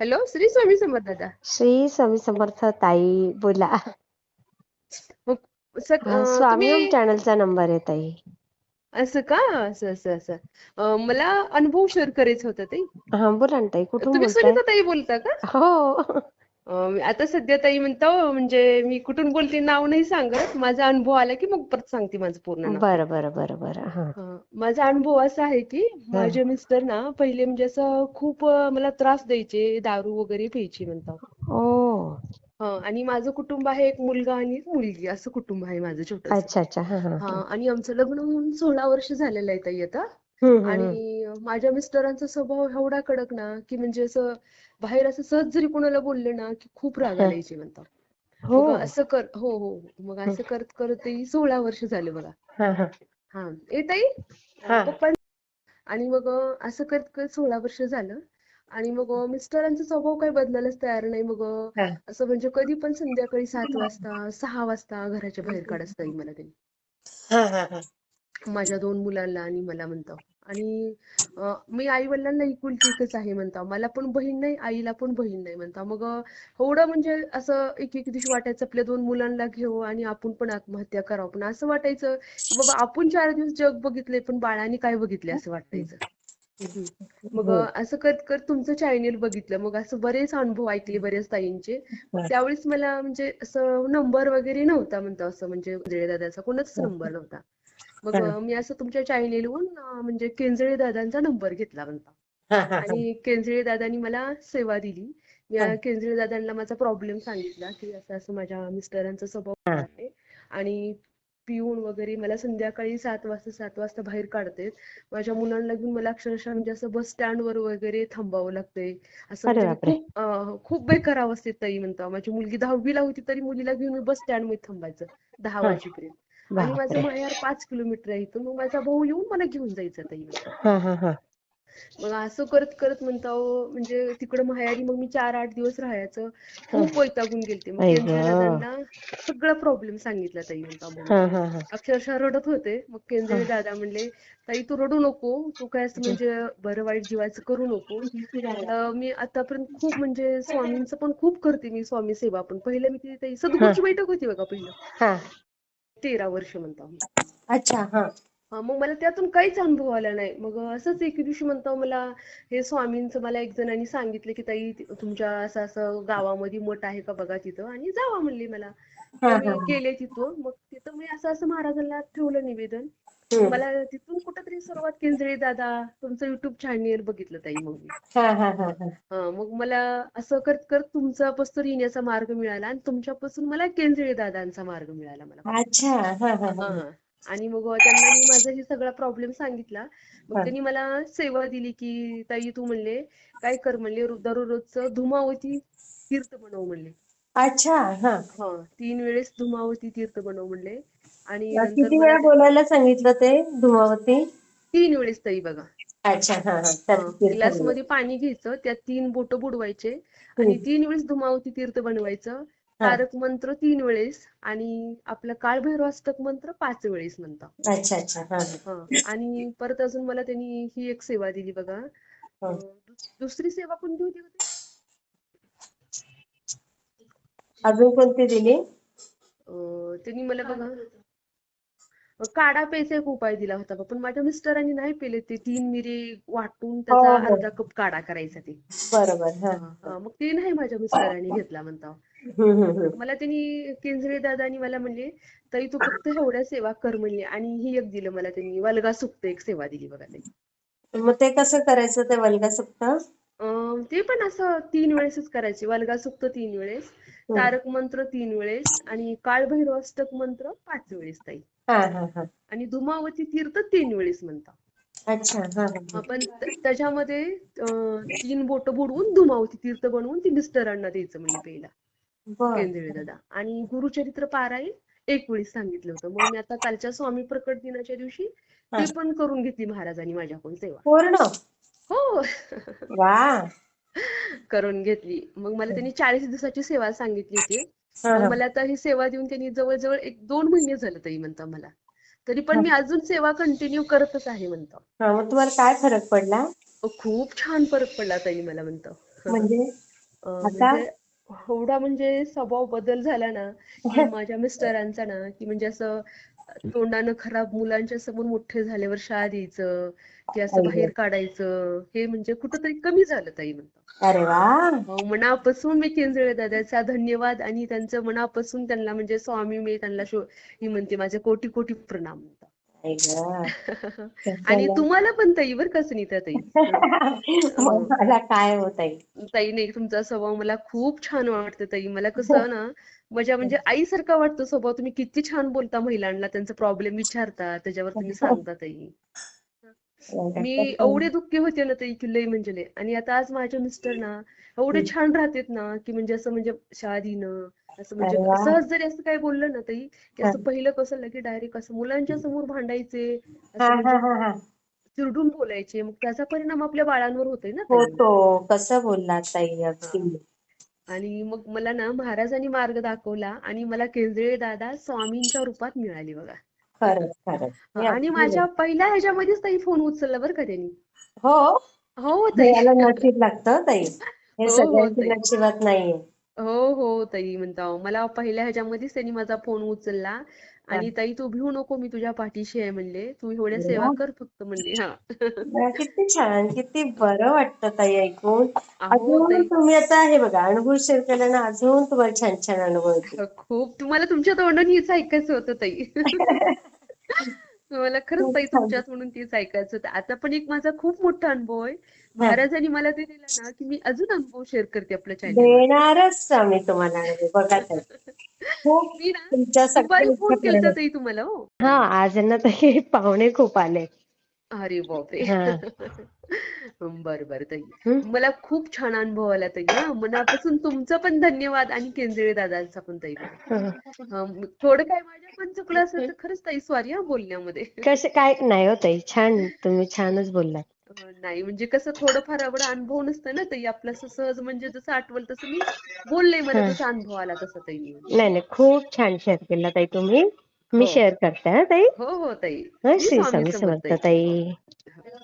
Hello Shri Swami Samarth दादा. श्री स्वामी समर्थ ताई बोला. स्वामी चॅनलचा नंबर आहे ताई. असं का? असं असं असं. मला अनुभव शेअर करायचा होता ताई. हा बोला ना ताई कुठून तुम्ही सुनीता ताई बोलता का? हो. आता सध्या ताई म्हणता म्हणजे मी कुठून बोलते नाव नाही सांगत. माझा अनुभव आला की मग परत सांगते माझं पूर्ण नाव. बरं बरं बरं बरं. हा. माझा अनुभव असा आहे की माझे मिस्टर ना पहिले म्हणजे असं खूप मला त्रास द्यायचे दारू वगैरे प्यायची म्हणता. ओ. हं, आणि माझं कुटुंब आहे एक मुलगा आणि एक मुलगी असं कुटुंब आहे माझं छोटंसं. अच्छा अच्छा. हा हा हा हा. आणि आमचं लग्न होऊन सोळा वर्ष झालेलं आहे ताई आता. हम्म हम्म हम्म. आणि माझ्या मिस्टरांचा स्वभाव एवढा कडक ना की म्हणजे असं बाहेर असं सहज जरी कोणाला बोलले ना की खूप राग हा. म्हणतात हो. मग असं कर हो हो. हो. मग. असं करत करत ते सोळा वर्ष झाले बघा. हा हा. हा. ए ताई? हा. पप्पा? आणि मग अं, असं करत करत सोळा वर्ष झालं. आणि मग अं, मिस्टरांचा स्वभाव काही बदलायलाच तयार नाही. मग अं, हा. असं म्हणजे कधी पण संध्याकाळी सात वाजता सहा वाजता घराच्या बाहेर काढत ताई मला त्यांनी हा हा हा. माझ्या दोन मुलांना आणि मला म्हणतो. आणि मी आई वडिलांना एकुलती एकच आहे म्हणता. मला पण बहीण नाही आईला पण बहीण नाही म्हणता. मग एवढं म्हणजे असं एक एक दिवशी वाटायचं आपल्या दोन मुलांना घेऊ आणि आपण पण आत्महत्या करावं. पण असं वाटायचं की बाबा आपण चार दिवस जग बघितले पण बाळाने काय बघितले असं वाटायचं. मग. अं, असं करत करत तुमचं चॅनेल बघितलं. मग असं बरेच अनुभव ऐकले बरेच ताईंचे. हा. त्यावेळेस मला म्हणजे असं नंबर वगैरे नव्हता म्हणतो असं म्हणजे उजळे दादाचा कोणाचाच नंबर नव्हता. मग मी असं तुमच्या चॅनेलवरून म्हणजे केंजळे दादांचा नंबर घेतला म्हणता. आणि केंजळे दादांनी मला सेवा दिली. मी. अं, केंजळे दादांना माझा प्रॉब्लेम सांगितला की असं असं माझ्या मिस्टरांचा स्वभाव आहे. आणि पिऊन वगैरे मला संध्याकाळी सात वाजता सात वाजता बाहेर काढते. माझ्या मुलांना घेऊन मला अक्षरशः म्हणजे असं बस स्टँडवर वगैरे थांबावं लागतंय असं म्हणजे खूप बेकार अवस्थेत ताई म्हणता. माझी मुलगी दहावीला होती तरी मुलीला घेऊन मी बस स्टँडमध्ये थांबायचं दहा वाजेपर्यंत. आणि माझं माहेर पाच किलोमीटर आहे इथून मग माझा भाऊ येऊन मला घेऊन जायचा ताई हा हा हा. मग असं करत करत म्हणता अहो, म्हणजे तिकडं माहेरी मग मी चार आठ दिवस राहायचं. खूप वैतागून गेलते. मग. दादांना सगळा प्रॉब्लेम सांगितला ताई म्हणता हा हा हा. अक्षरशः रडत होते. मग केंद्रे हा. दादा म्हणले ताई तू रडू नको. तू काय असं म्हणजे बरं वाईट जीवाचं करू नको. मी आतापर्यंत खूप म्हणजे स्वामींचं पण खूप करते मी स्वामी सेवा. पण पहिलं मी ती ताई सद्गुरूची बैठक होती बघा पहिलं. हा. तेरा वर्ष म्हणता अच्छा हा. हा मग मला त्यातून काहीच अनुभव आला नाही. मग असंच एके दिवशी म्हणतो मला हे स्वामींचं मला एक जणांनी सांगितलं की ताई तुमच्या असं असं गावामध्ये मठ आहे का बघा तिथं? आणि जावा म्हणली मला. हा हा हा. गेले तिथं मग तिथं मी असं असं महाराजांना ठेवलं निवेदन. मला तिथून कुठंतरी सुरुवात केंद्रे दादा तुमचं युट्यूब चॅनेल बघितलं ताई मग मी. हा हा हा हा. हा मग मला असं करत करत तुमचा पस्तूर येण्याचा मार्ग मिळाला आणि तुमच्यापासून मला केंद्रे दादांचा मार्ग मिळाला मला. अच्छा आणि मग त्यांना मी माझा हे सगळा प्रॉब्लेम सांगितला. मग. त्यांनी मला सेवा दिली की ताई तू म्हणले काय कर म्हणले दररोजचं धुमावती तीर्थ बनव म्हणले. अच्छा तीन वेळेस धुमावती तीर्थ बनव म्हणले. आणि किती वेळा बोलायला सांगितलं ते धुमावती? तीन वेळेस ताई बघा. अच्छा हा हा. हा गिलास. मध्ये पाणी घ्यायचं त्यात तीन बोट बुडवायचे. आणि तीन वेळेस धुमावती तीर्थ बनवायचं. तारक मंत्र तीन वेळेस आणि आपला काळभैरवाष्टक मंत्र पाच वेळेस म्हणतात. अच्छा अच्छा आणि परत अजून मला त्यांनी ही एक सेवा दिली बघा. दुसरी सेवा कोणती होती होती अजून कोणती दिली? त्यांनी मला बघा. काढा प्यायचा एक उपाय दिला होता. पण माझ्या मिस्टरांनी नाही पेले ते तीन मिरी वाटून हो त्याचा हो. अर्धा कप काढा करायचा ते. बरोबर हा. मग ते नाही माझ्या मिस्टरांनी घेतला म्हणता. हम्म हम्म हम्म. मला त्यांनी केंद्रे दादानी मला म्हणले ताई तू फक्त एवढ्या सेवा कर म्हणले आणि ही एक दिलं मला त्यांनी. वल्गा सुक्त एक सेवा दिली बघा ताई. मग ते कसं करायचं ते वल्गा सुक्त? अं, ते पण असं तीन वेळेसच करायचे. वल्गा सुक्त तीन वेळेस तारक मंत्र तीन वेळेस आणि काळभैरवाष्टक मंत्र पाच वेळेस ताई. आणि धुमावती तीर्थ तीन वेळेस म्हणता अच्छा त- त्याच्यामध्ये तीन बोट बुडवून धुमावती तीर्थ बनवून ती मिस्टरांना द्यायचं म्हणजे पहिला. बर केंद्रे दादा. आणि गुरुचरित्र पारायण एक वेळेस सांगितलं होतं. मग मी आता कालच्या स्वामी प्रकट दिनाच्या दिवशी. ते पण करून घेतली महाराजांनी माझ्याकडून सेवा. पूर्ण? हो. करून घेतली. मग मला त्यांनी चाळीस दिवसाची सेवा सांगितली होती. मला आता ही सेवा देऊन त्यांनी जवळजवळ एक दोन महिने झाले ताई म्हणता मला. तरी पण मी अजून सेवा कंटिन्यू करतच आहे म्हणता. हा मग तुम्हाला काय फरक पडला? खूप छान फरक पडला ताई मला म्हणता. म्हणजे? म्हणजे एवढा म्हणजे स्वभाव बदल झाला ना की माझ्या मिस्टरांचा ना की म्हणजे असं तोंडानं खराब मुलांच्या समोर मोठे झाल्यावर शाळा द्यायचं की असं बाहेर. काढायचं हे म्हणजे कुठंतरी कमी झालं ताई म्हणतो अरे वा. अहो, मनापासून मी केंजळे दादाचा धन्यवाद आणि त्यांचं मनापासून त्यांना म्हणजे स्वामी मी त्यांना शो ही म्हणते माझे कोटी कोटी प्रणाम म्हणतो गं. आणि. तुम्हाला पण ताई बरं का सुनीता ताई हो. मला काय होत आहे ताई नाही तुमचा स्वभाव मला खूप छान वाटतं ताई मला कसं ना माझ्या म्हणजे आईसारखा वाटतो स्वभाव तुम्ही किती छान बोलता महिलांना त्यांचा प्रॉब्लेम विचारता त्याच्यावर तुम्ही सांगता ताई मी एवढे दुःखी होते ना ताई की लय म्हणजे लय. आणि आता आज माझे मिस्टर ना एवढे छान राहतेत ना की म्हणजे असं म्हणजे शाळा देणं असं म्हणजे. सहज जरी असं काय बोललं ना ताई की असं पहिलं कसं लगे डायरेक्ट असं मुलांच्या समोर भांडायचे असं म्हणजे चिरडून बोलायचे. मग त्याचा परिणाम आपल्या बाळांवर होतोय ना होतो. कसं बोललात ताई अगदी. आणि मग मला ना महाराजांनी मार्ग दाखवला आणि मला केंजळे दादा स्वामींच्या रूपात मिळाले बघा. खरंच खरंच. हे आणि माझ्या पहिल्या ह्याच्यामध्येच ताई फोन उचलला बरं का त्यांनी. हो. हो ताई. याला नशीब लागतं ताई. हे हो, हो, सगळ्यांच्या ताई. नशिबात नाहीये. हो हो ताई म्हणता मला पहिल्या ह्याच्यामध्येच त्यांनी माझा फोन उचलला. आणि ताई तू भिवू नको मी तुझ्या पाठीशी आहे म्हणले. तू एवढ्या अरे सेवा. कर फक्त म्हणले हा. किती छान किती बरं वाटतं ताई ऐकून. अहो अजून ताई. तुम्ही आता हे बघा अनुभव शेअर केला ना अजून तुम्हाला छान छान अनुभव येतील खूप. तुम्हाला तुमच्या तोंडून हेच ऐकायचं होतं ताई. मला खरंच ताई छान. तुमच्या तोंडून तेच ऐकायचं होतं. आता पण एक माझा खूप मोठा अनुभव आहे. महाराजांनी मला ते दिलं ना की मी अजून अनुभव शेअर करते आपल्या चॅनलवर देणारच आम्ही तुम्हाला? अनुभव बघा ताई खूप मी ना तुमच्या दुपारी फोन ताई तुम्हाला हो. हा आज ना ताई पाहुणे खूप आले. अरे बापरे. हा. बर बर ताई. हं? मला खूप छान अनुभव आला ताई हा. मनापासून तुमचं पण धन्यवाद आणि केंजळे दादांचा पण ताई. हं. हं, थोडं काय माझ्या पण चुकलं असेल तर खरंच ताई सॉरी हा बोलण्यामध्ये. कसं काय नाही हो ताई छान तुम्ही छानच बोललात. अं, नाही म्हणजे कसं थोडंफार एवढा अनुभव नसतं ना ताई आपलं असं सहज म्हणजे जसं आठवल तसं मी बोलले मला हा. जसा अनुभव आला तसा ताई नाही नाही खूप छान शेअर केला ताई तुम्ही. मी हो. शेअर करते हा ताई. हो हो ताई. हं, श्री स्वामी समर्थ ताई. हो.